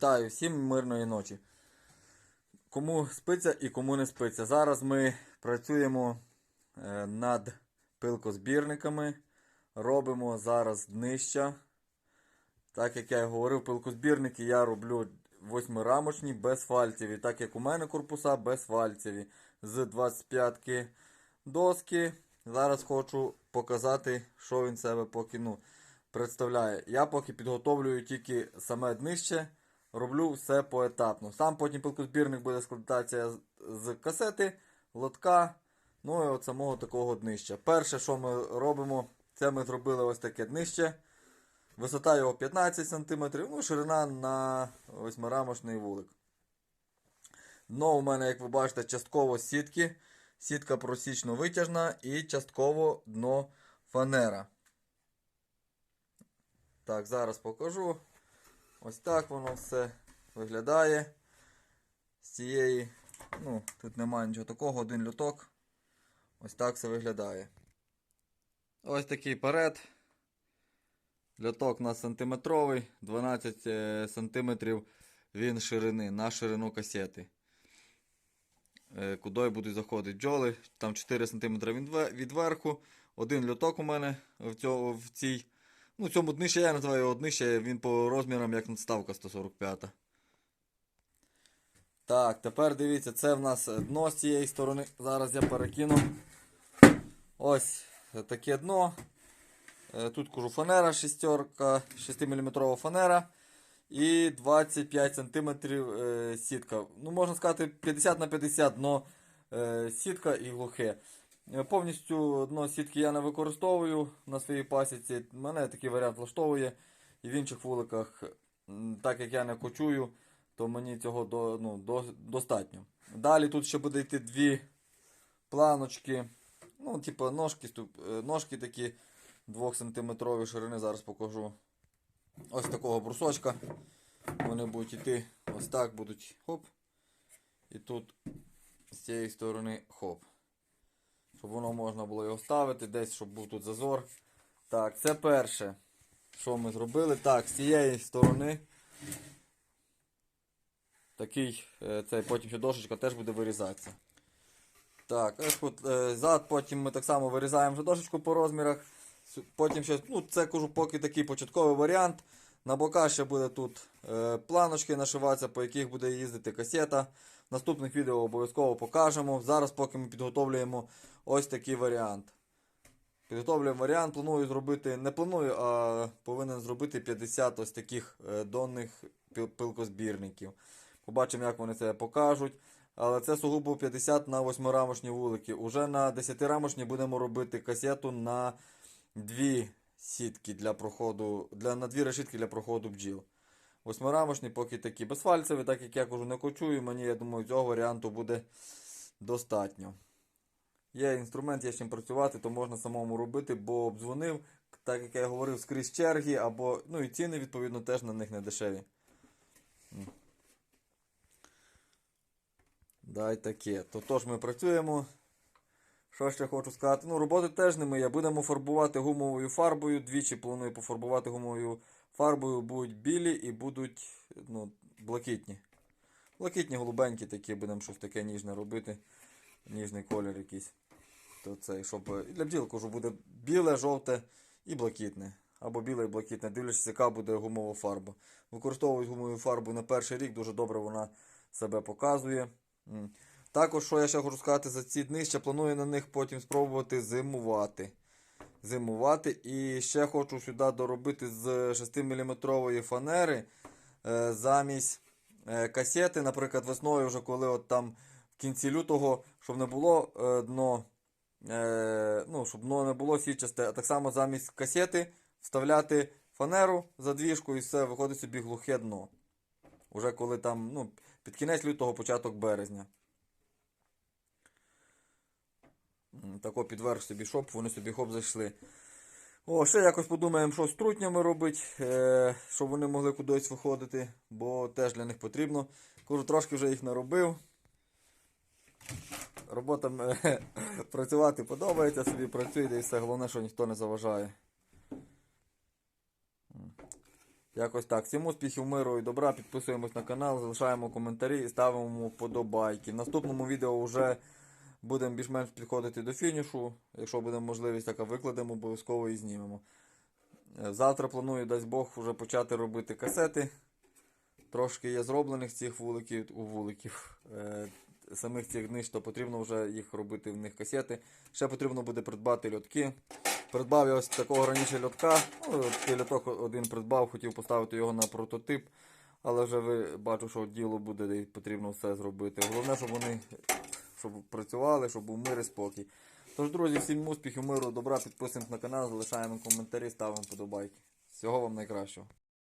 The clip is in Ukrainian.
Вітаю всім мирної ночі. Кому спиться і кому не спиться. Зараз ми працюємо е, над пилкозбірниками. Робимо зараз днища. Так як я і говорив, пилкозбірники я роблю восьмирамочні безфальцеві. Так як у мене корпуса безфальцеві. З 25-ки доски. Зараз хочу показати, що він себе поки ну, представляє. Я поки підготовлюю тільки саме днище, роблю все поетапно. Сам потім пилкозбірник буде складатися з- касети, лотка, ну і от самого такого днища. Перше, що ми робимо, це ми зробили ось таке днище. Висота його 15 см, ну, ширина на восьмирамочний вулик. Дно у мене, як ви бачите, частково сітки. Сітка просічно витяжна і частково дно фанера. Так, зараз покажу. Ось так воно все виглядає. З цієї, ну, тут немає нічого такого, один люток. Ось так все виглядає. Ось такий перед. Льоток у нас сантиметровий, 12 е, сантиметрів він ширини на ширину касети. Е, Куди будуть заходити джоли. Там 4 см від, верху. Один льоток у мене в, цьому, в цій. Ну, цьому днище я називаю його днище, він по розмірам як надставка 145. Так, тепер дивіться, це в нас дно з цієї сторони. Зараз я перекину. Ось таке дно. Е, Тут кажу фанера шестерка, 6 мм фанера і 25 см е, сітка. Ну, можна сказати, 50 на 50 дно е, сітка і глухе. Е, Повністю дно сітки я не використовую на своїй пасіці. Мене такий варіант влаштовує. І в інших вуликах, так як я не кочую, то мені цього до, ну, до, достатньо. Далі тут ще буде йти дві планочки. Ну, типу ножки, е, ножки такі 2 см ширини, зараз покажу. Ось такого брусочка. Вони будуть йти ось так, будуть хоп. І тут з цієї сторони хоп. Щоб воно можна було його ставити, десь, щоб був тут зазор. Так, це перше, що ми зробили. Так, з цієї сторони. Такий, е, цей потім ще дошечка теж буде вирізатися. Так, ось от, е, зад, потім ми так само вирізаємо вже дошечку по розмірах. Потім ще, ну це кажу, поки такий початковий варіант. На бока ще буде тут е, планочки нашиватися, по яких буде їздити касета. Наступних відео обов'язково покажемо. Зараз поки ми підготовлюємо ось такий варіант. Підготовлюємо варіант, планую зробити, не планую, а повинен зробити 50 ось таких е, донних пилкозбірників. Побачимо, як вони себе покажуть. Але це сугубо 50 на 8-рамочні вулики. Уже на 10-рамочні будемо робити касету на дві сітки для проходу, для, на дві решітки для проходу бджіл. Восьмирамочні поки такі безфальцеві, так як я кажу, не кочую, мені, я думаю, цього варіанту буде достатньо. Є інструмент, є з чим працювати, то можна самому робити, бо обдзвонив, так як я говорив, скрізь черги, або, ну і ціни, відповідно, теж на них не дешеві. Дай таке. То тож ми працюємо. Що ще хочу сказати? Ну, роботи теж не моя. Будемо фарбувати гумовою фарбою. Двічі планую пофарбувати гумовою фарбою. Будуть білі і будуть ну, блакитні. Блакитні, голубенькі такі, будемо щось таке ніжне робити. Ніжний колір якийсь. То це, щоб для бджіл кажу, буде біле, жовте і блакитне. Або біле і блакитне, дивлячись, яка буде гумова фарба. Використовують гумову фарбу на перший рік, дуже добре вона себе показує. Також, що я ще хочу сказати за ці дни, ще планую на них потім спробувати зимувати. Зимувати. І ще хочу сюди доробити з 6-мм фанери е, замість е, касети, наприклад, весною, вже коли от там в кінці лютого, щоб не було е, дно, ну, щоб дно не було січасте, а так само замість касети вставляти фанеру задвіжку і все, виходить собі глухе дно. Уже коли там, ну, під кінець лютого, початок березня. Тако підверх собі щоб вони собі хоп зайшли. О, ще якось подумаємо, що з трутнями робити, е, щоб вони могли кудись виходити, бо теж для них потрібно. Кажу, трошки вже їх наробив. Робота е, працювати подобається, собі працює, і все. Головне, що ніхто не заважає. Якось так. Всім успіхів, миру і добра. Підписуємось на канал, залишаємо коментарі і ставимо вподобайки. В наступному відео вже будемо більш-менш підходити до фінішу. Якщо буде можливість, така викладемо, обов'язково і знімемо. Е, Завтра планую, дасть Бог, вже почати робити касети. Трошки є зроблених цих вуликів, у вуликів. Е, самих цих ниш, то потрібно вже їх робити в них касети. Ще потрібно буде придбати льотки. Придбав я ось такого раніше льотка. Ну, такий льоток один придбав, хотів поставити його на прототип. Але вже ви бачу, що діло буде де потрібно все зробити. Головне, щоб вони щоб працювали, щоб був мир і спокій. Тож, друзі, всім успіхів, миру, добра, підписуємось на канал, залишаємо коментарі, ставимо подобайки. Всього вам найкращого.